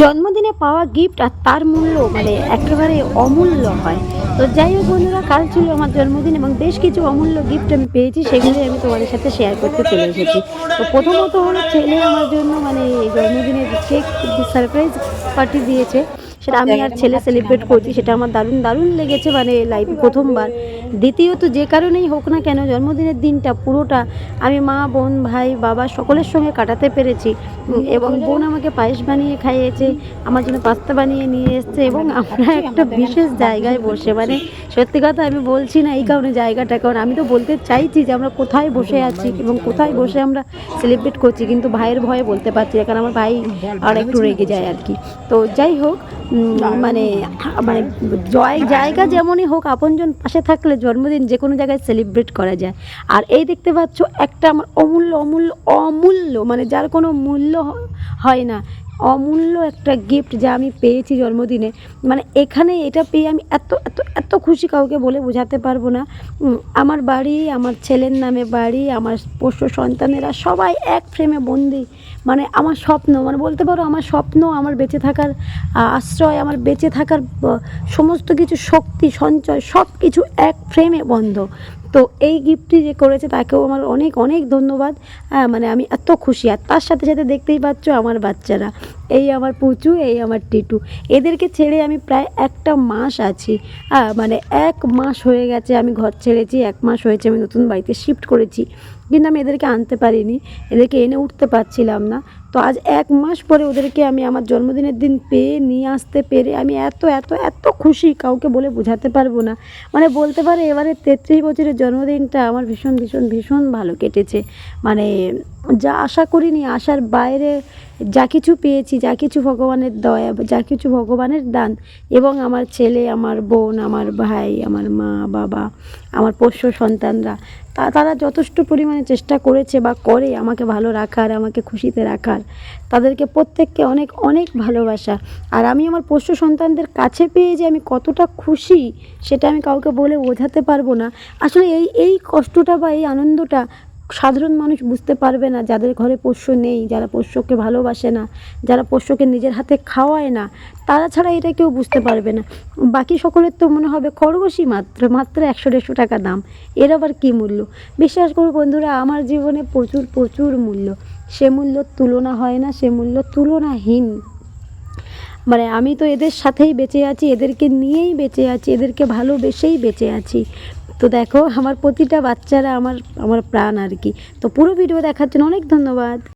জন্মদিনে পাওয়া গিফট আর তার মূল্য মানে একেবারে অমূল্য হয়। তো যাই হোক বন্ধুরা, কাল ছিল আমার জন্মদিন এবং বেশ কিছু অমূল্য গিফট আমি পেয়েছি সেগুলি আমি তোমাদের সাথে শেয়ার করতে চলে এসেছি। তো প্রথমত হলো ছেলে আমার জন্য মানে জন্মদিনের কেক সারপ্রাইজ পার্টি দিয়েছে, সেটা আমি আর ছেলে সেলিব্রেট করছি, সেটা আমার দারুণ দারুণ লেগেছে মানে লাইফে প্রথমবার। দ্বিতীয়ত যে কারণেই হোক না কেন জন্মদিনের দিনটা পুরোটা আমি মা বোন ভাই বাবা সকলের সঙ্গে কাটাতে পেরেছি। এবং বোন আমাকে পায়েস বানিয়ে খাইয়েছে আমার জন্য পাস্তা বানিয়ে নিয়ে এসছে এবং আমরা একটা বিশেষ জায়গায় বসে মানে সত্যি কথা আমি বলছি না এই কারণে জায়গাটা কারণ আমি তো বলতে চাইছি যে আমরা কোথায় বসে আছি এবং কোথায় বসে আমরা সেলিব্রেট করছি কিন্তু ভাইয়ের ভয়ে বলতে পারছি না কারণ আমার ভাই আর একটু রেগে যায় আর কি। তো যাই হোক মানে মানে জয় জায়গা যেমনই হোক আপনজন পাশে থাকলে জন্মদিন যে কোনো জায়গায় সেলিব্রেট করা যায়। আর এই দেখতে পাচ্ছ একটা আমার অমূল্য অমূল্য অমূল্য মানে যার কোনো মূল্য হয় না। অমূল্য একটা গিফট যা আমি পেয়েছি জন্মদিনে। মানে এখানে এটা পেয়ে আমি এত এত এত খুশি কাউকে বলে বোঝাতে পারব না। আমার বাড়ি, আমার ছেলের নামে বাড়ি, আমার পোষ্য সন্তানেরা সবাই এক ফ্রেমে বন্দি। মানে আমার স্বপ্ন মানে বলতে পারো আমার স্বপ্ন, আমার বেঁচে থাকার আশ্রয়, আমার বেঁচে থাকার সমস্ত কিছু শক্তি, সঞ্চয় সব কিছু এক ফ্রেমে বন্ধ। তো এই গিফটটি যে করেছে তাকেও আমার অনেক অনেক ধন্যবাদ। হ্যাঁ মানে আমি এত খুশি। আর তার সাথে সাথে দেখতেই পাচ্ছ আমার বাচ্চারা। এই আমার পুচু, এই আমার টিটু। এদেরকে ছেড়ে আমি প্রায় একটা মাস আছি। হ্যাঁ মানে এক মাস হয়ে গেছে আমি ঘর ছেড়েছি, এক মাস হয়েছে আমি নতুন বাড়িতে শিফট করেছি। কিন্তু আমি এদেরকে আনতে পারিনি। এদেরকে এনে উঠতে পারছিলাম না। তো আজ এক মাস পরে ওদেরকে আমি আমার জন্মদিনের দিন পেয়ে নিয়ে আসতে পেরে আমি এত এত এত খুশি, কাউকে বলে বোঝাতে পারব না। মানে বলতে পারে এবারে তেত্রিশ বছরের জন্মদিনটা আমার ভীষণ ভীষণ ভীষণ ভালো কেটেছে। মানে যা আশা করিনি, আশার বাইরে যা কিছু পেয়েছি, যা কিছু ভগবানের দয়া, যা কিছু ভগবানের দান, এবং আমার ছেলে, আমার বোন, আমার ভাই, আমার মা, বাবা, আমার পোষ্য সন্তানরা, তা, তারা যথেষ্ট পরিমাণে চেষ্টা করেছে বা করে আমাকে ভালো রাখার, আমাকে খুশিতে রাখার। তাদেরকে প্রত্যেককে অনেক অনেক ভালোবাসা। আর আমি আমার পোষ্য সন্তানদের কাছে পেয়ে যে আমি কতটা খুশি, সেটা আমি কাউকে বলে বোঝাতে পারব না। আসলে এই এই কষ্টটা বা এই আনন্দটা সাধারণ মানুষ বুঝতে পারবে না যাদের ঘরে পোষ্য নেই, যারা পোষ্যকে ভালোবাসে না, যারা পোষ্যকে নিজের হাতে খাওয়ায় না, তারা ছাড়া এটা কেউ বুঝতে পারবে না। বাকি সকলের তো মনে হবে খরগোশই মাত্র মাত্র একশো দেড়শো টাকা দাম। এর আবার কী মূল্য? বিশ্বাস করো বন্ধুরা, আমার জীবনে প্রচুর প্রচুর মূল্য। সে মূল্য তুলনা হয় না, সে মূল্য তুলনাহীন। মানে আমি তো এদের সাথেই বেঁচে আছি, এদেরকে নিয়েই বেঁচে আছি, এদেরকে ভালোবেসেই বেঁচে আছি। তো দেখো, আমার প্রতিটা বাচ্চারা আমার আমার প্রাণ আর কি। তো পুরো ভিডিও দেখার জন্য অনেক ধন্যবাদ।